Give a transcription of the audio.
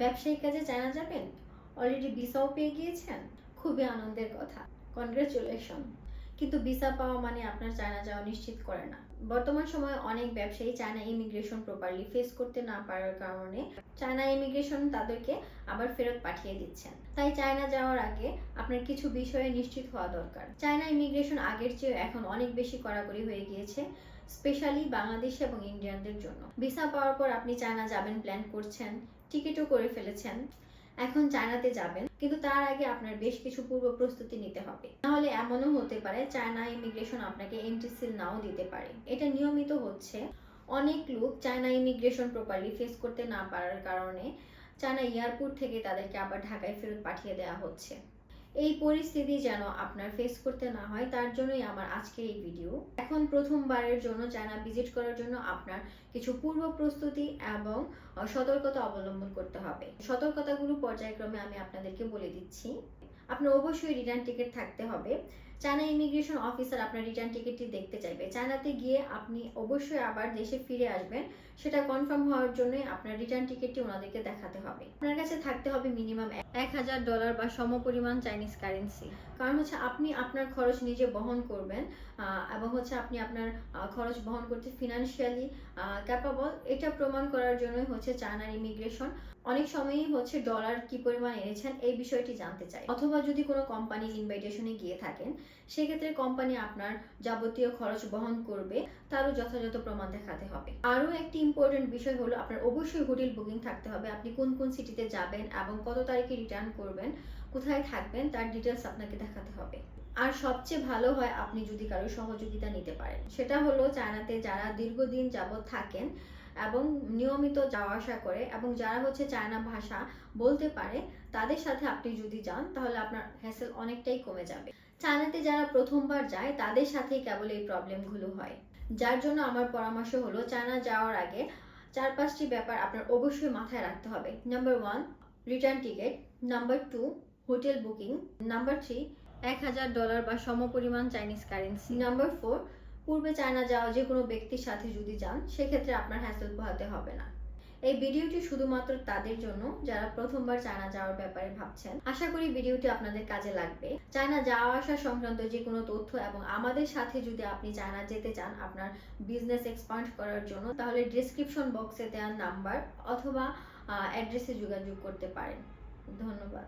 ব্যবসায়িক কাজে চায়না যাবেন? অলরেডি ভিসাও পেয়ে গিয়েছেন? খুবই আনন্দের কথা। কনগ্রাচুলেশন কিন্তু ভিসা পাওয়া মানে আপনার চায়না যাওয়া নিশ্চিত করে না। বর্তমান সময়ে অনেক ব্যবসায়ী চায়না ইমিগ্রেশন প্রপারলি ফেস করতে না পারার কারণে চায়না ইমিগ্রেশন তাদেরকে আবার ফেরত পাঠিয়ে দিচ্ছেন। তাই চায়না যাওয়ার আগে আপনার কিছু বিষয়ে নিশ্চিত হওয়া দরকার। চায়না ইমিগ্রেশন আগের চেয়ে এখন অনেক বেশি কড়াকড়ি হয়ে গিয়েছে স্পেশালি বাংলাদেশ এবং ইন্ডিয়ানদের জন্য। ভিসা পাওয়ার পর আপনি চায়না যাবেন প্ল্যান করছেন টিকিটও করে ফেলেছেন। এখন চায়নাতে যাবেন, কিন্তু তার আগে আপনার বেশ কিছু পূর্ব প্রস্তুতি নিতে হবে। নাহলে এমনও হতে পারে চায়না ইমিগ্রেশন আপনাকে এন্ট্রি সিল নাও দিতে পারে। এটা নিয়মিত হচ্ছে। অনেক লোক চায়না ইমিগ্রেশন প্রপারলি ফেস করতে না পারার কারণে চায়না এয়ারপোর্ট থেকে তাদেরকে আবার ঢাকায় ফেরত পাঠিয়ে দেওয়া হচ্ছে। এই পরিস্থিতি যেন আপনার ফেস করতে না হয়, তার জন্যই আমার আজকের এই ভিডিও এখন প্রথমবারের জন্য চায়না ভিজিট করার জন্য আপনার কিছু পূর্ব প্রস্তুতি এবং সতর্কতা অবলম্বন করতে হবে। সতর্কতাগুলো পর্যায়ক্রমে আমি আপনাদেরকে বলে দিচ্ছি। আপনার অবশ্যই রিটার্ন টিকিট থাকতে হবে। চায়না ইমিগ্রেশন অফিসার আপনার রিটার্ন টিকিটটি দেখতে চাইবে। চায়নাতে গিয়ে আপনি অবশ্যই আবার দেশে ফিরে আসবেন। সেটা কনফার্ম হওয়ার জন্যই আপনার রিটার্ন টিকিটটি ওনাদেরকে দেখাতে হবে। আপনার কাছে থাকতে হবে মিনিমাম এক হাজার ডলার বা সমপরিমাণ চাইনিজ কারেন্সি কারণ হচ্ছে আপনি আপনার খরচ নিজে বহন করবেন এবং হচ্ছে আপনি আপনার খরচ বহন করতে ফিনান্সিয়ালি ক্যাপাবল এটা প্রমাণ করার জন্যই হচ্ছে চায়নার ইমিগ্রেশন। অনেক সময়ই হচ্ছে ডলার কি পরিমাণ এনেছেন এই বিষয়টি জানতে চাই। অথবা যদি কোনো কোম্পানি ইনভাইটেশনে গিয়ে থাকেন সেক্ষেত্রে কোম্পানি আপনার যাবতীয় খরচ বহন করবে, তারও যথাযথ প্রমাণ দেখাতে হবে। আরও একটি ইম্পর্টেন্ট বিষয় হলো আপনার অবশ্যই হোটেল বুকিং থাকতে হবে। আপনি কোন কোন সিটিতে যাবেন এবং কত তারিখে রিটার্ন করবেন, কোথায় থাকবেন, তার ডিটেলস আপনাকে দেখাতে হবে। আর সবচেয়ে ভালো হয় আপনি যদি কারও সহযোগিতা নিতে পারেন। সেটা হলো চায়নাতে যারা দীর্ঘদিন যাবৎ থাকেন এবং নিয়মিত যাওয়া আসা করে এবং যারা হচ্ছে চায়না ভাষা বলতে পারে, তাদের সাথে আপনি যদি যান, তাহলে আপনার হ্যাসেল অনেকটাই কমে যাবে। চায়নাতে যারা প্রথমবার যায়, তাদের সাথেই কেবল এই প্রবলেমগুলো হয়। যার জন্য আমার পরামর্শ হলো, চায়না যাওয়ার আগে চার পাঁচটি ব্যাপার আপনার অবশ্যই মাথায় রাখতে হবে। Number one return ticket number two hotel booking number three এক হাজার ডলার বা সমপরিমাণ চাইনিজ কারেন্সি নাম্বার ফোর পূর্বে চায়না যাওয়া যে কোনো ব্যক্তির সাথে যদি যান, সেক্ষেত্রে আপনার হ্যাসেল পোহাতে হবে না। এই ভিডিওটি শুধুমাত্র তাদের জন্য, যারা প্রথমবার চায়না যাওয়ার ব্যাপারে ভাবছেন। আশা করি ভিডিওটি আপনাদের কাজে লাগবে। চায়না যাওয়া আসা সংক্রান্ত যে কোনো তথ্য এবং আমাদের সাথে যদি আপনি চায়না যেতে চান, আপনার বিজনেস এক্সপান্ড করার জন্য, তাহলে ডিসক্রিপশন বক্সে দেওয়া নাম্বার অথবা অ্যাড্রেসে যোগাযোগ করতে পারেন। ধন্যবাদ।